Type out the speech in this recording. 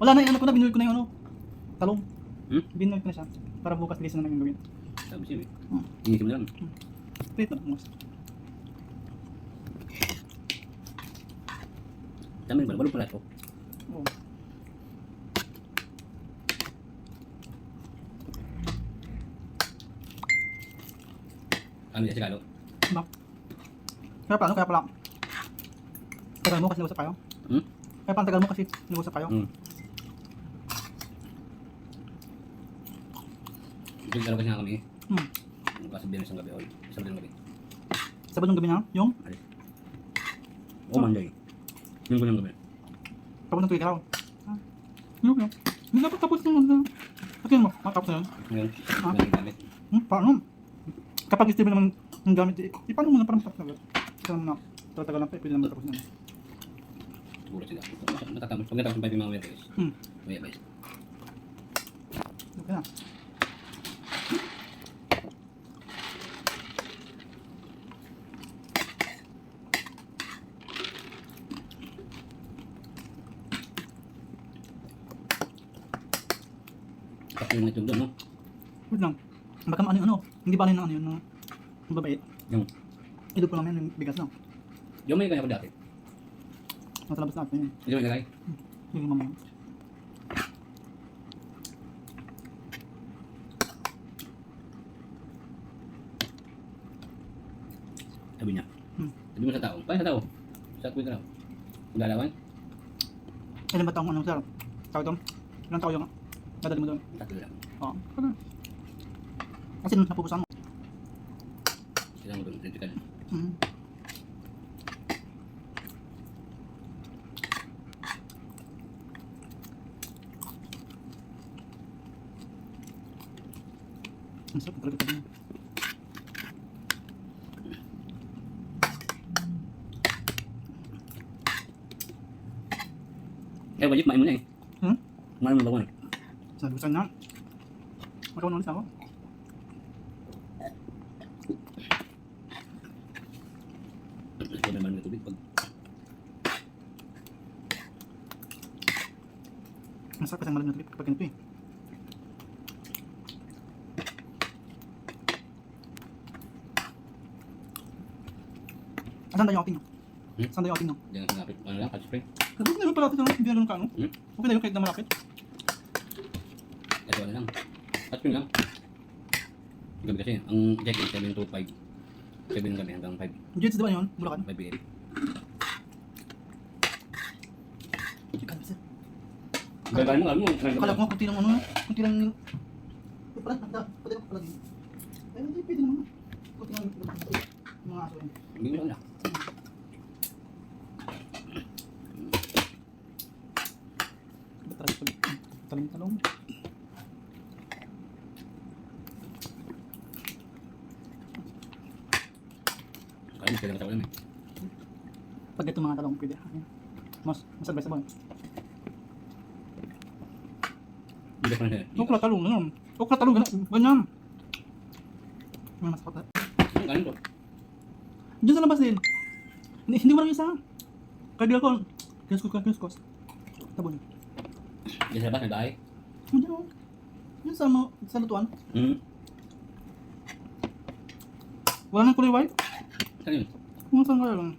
Wala na ano ko na, binuwi ko na yung ano. Talong. Hmm? Binuwi ko na siya. Para bukas bilis na yung gawin. Sabi siya eh. Hmm. Inisip mo lang. Prito na bukas. Dami ba? Balong pala ito. Oo. Kami sa Sigalo. Diba? Kaya paano? Kaya pala. Tagal mo kasi nag-usap kayo? Hmm? Kaya paano tagal mo kasi nag-usap kayo? Hmm. Ito dalawa kasi nga kami. Hmm. Kasi bilang isang gabi. o Isang bilang gabi. Sabad ng gabi na, yung O Monday. Linggo ng gabi. tapos ng tuwing araw. Ah. Yung yun. Hindi dapat tapos ng ano. Pati mo, matapos na yun. Ngayon, Ah. gamit. Hmm, paano? Kapag stable naman ng gamit, eh, eh, paano mo na parang tapos na agad? Kasi naman na, tatagal lang pa, eh, pwede naman tapos na. Siguro sila. Matatapos. Pag natapos ng 5 yung mga warehouse. Hmm, advice. okay na. Yung nitog doon, no? Wait lang. Baka ano yung ano, hindi bali ng ano yun, ng ng babae. Yung, Ito po lang yan, yung bigas lang. yung may kanya ko dati. Nasa labas natin yun. Hindi mo ilagay. Yung mamaya. Sabi niya. Hmm. Sabi mo sa tao. Paano sa tao? Sa kuwi ka raw. Kung lalawan, Ilan ba taong ano, sir? Tawag doon? Ilang tao yung dadali mo doon? tatlo lang. Oo. Ano? Kasi nung napupusan mo. Sila mo doon, critical. Mm. Ang sarap talaga talaga. Eh, wajib main mo na eh. Hmm? Main mo bawang. Sabi ko sana. Magkaroon ulit ako. Ito naman ng tubig. Pag Masarap kasi ang malamig na tubig pag ganito eh. Asan tayo outing no? Hmm? Saan tayo outing no? Diyan sa lapit. Ano lang, hot spring. Sabi ko na yung palapit na lang, hindi na ganun ka ano? Hmm? Okay na yung kahit na malapit. Ito ano lang. Hot spring lang. Gabi kasi, ang check-in 7 to 5. 7 ng gabi hanggang 5. Jets di ba yun? Bulacan? 5 p.m. Gagawin mo, gagawin mo. Akala ko kunti lang ano, kunti lang. Eh, pala, nagda, pwede ako pala din. Eh, hindi, pwede naman. Kunti lang mga aso yun. Hindi mo lang. Ba't talaga pag talong-talong? Mo sila matawa lang eh. Pag ito mga talong, pwede. Mas, masabay-sabay. Hindi pa na siya. Okra talong, ganyan. Okra talong, ganyan. Ganyan. May mas pata. Ang galing to. Diyan sa labas din. Hindi, hindi mo lang isa. Kaya ko, kiskos ka, kiskos. Tabon. Diyan sa labas, may bahay. Diyan o. Diyan sa, sa lutuan. Hmm. Wala nang kulay white. Saan yun? Kung saan kaya lang.